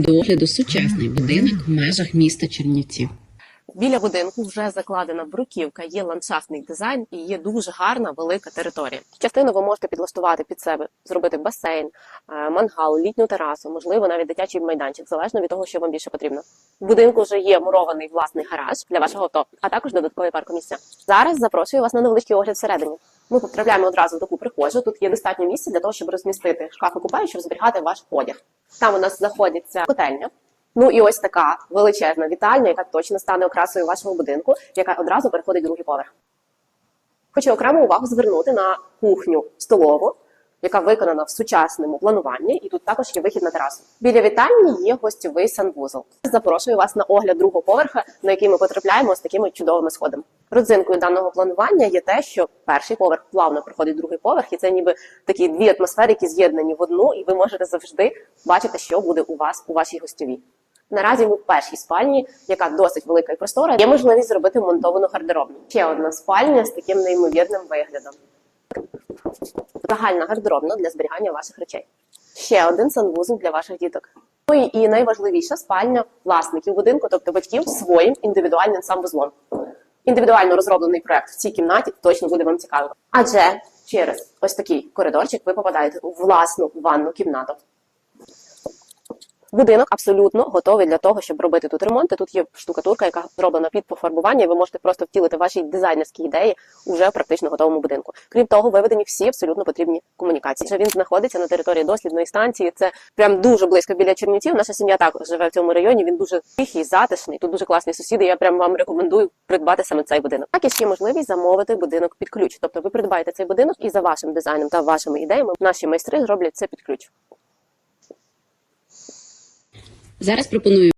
До огляду сучасний будинок в межах міста Чернівців. Біля будинку вже закладена бруківка, є ландшафтний дизайн і є дуже гарна велика територія. Частину ви можете підлаштувати під себе, зробити басейн, е, мангал, літню терасу, можливо, навіть дитячий майданчик, залежно від того, що вам більше потрібно. В будинку вже є мурований власний гараж для вашого авто, а також додаткові паркомісця. Зараз запрошую вас на невеличкий огляд всередині. Ми потрапляємо одразу в таку прихожу. Тут є достатньо місця для того, щоб розмістити шкафи купе, щоб зберігати ваш одяг. Там у нас знаходиться котельня. Ну і ось така величезна вітальня, яка точно стане окрасою вашого будинку, яка одразу переходить в другий поверх. Хочу окрему увагу звернути на кухню столову, яка виконана в сучасному плануванні, і тут також є вихід на терасу. Біля вітальні є гостьовий санвузол. Запрошую вас на огляд другого поверха, на який ми потрапляємо з такими чудовими сходами. Родзинкою даного планування є те, що перший поверх плавно проходить другий поверх, і це ніби такі дві атмосфери, які з'єднані в одну, і ви можете завжди бачити, що буде у вас у вашій гостьовій. Наразі ми в першій спальні, яка досить велика і простора. Є можливість зробити монтовану гардеробну. Ще одна спальня з таким неймовірним виглядом. Загальна гардеробна для зберігання ваших речей. Ще один санвузол для ваших діток. Ну і- найважливіша спальня власників будинку, тобто батьків, своїм індивідуальним санвузлом. Індивідуально розроблений проект в цій кімнаті точно буде вам цікавим. Адже через ось такий коридорчик ви попадаєте у власну ванну кімнату. Будинок абсолютно готовий для того, щоб робити тут ремонт. І Тут є штукатурка, яка зроблена під пофарбування, і ви можете просто втілити ваші дизайнерські ідеї уже в практично готовому будинку. Крім того, виведені всі абсолютно потрібні комунікації. Що він знаходиться на території дослідної станції. Це прям дуже близько біля Чернівців. Наша сім'я також живе в цьому районі. Він дуже тихий, затишний. Тут дуже класні сусіди. Я прям вам рекомендую придбати саме цей будинок. Також є можливість замовити будинок під ключ. Тобто ви придбаєте цей будинок і за вашим дизайном та вашими ідеями наші майстри зроблять це під ключ. Зараз пропоную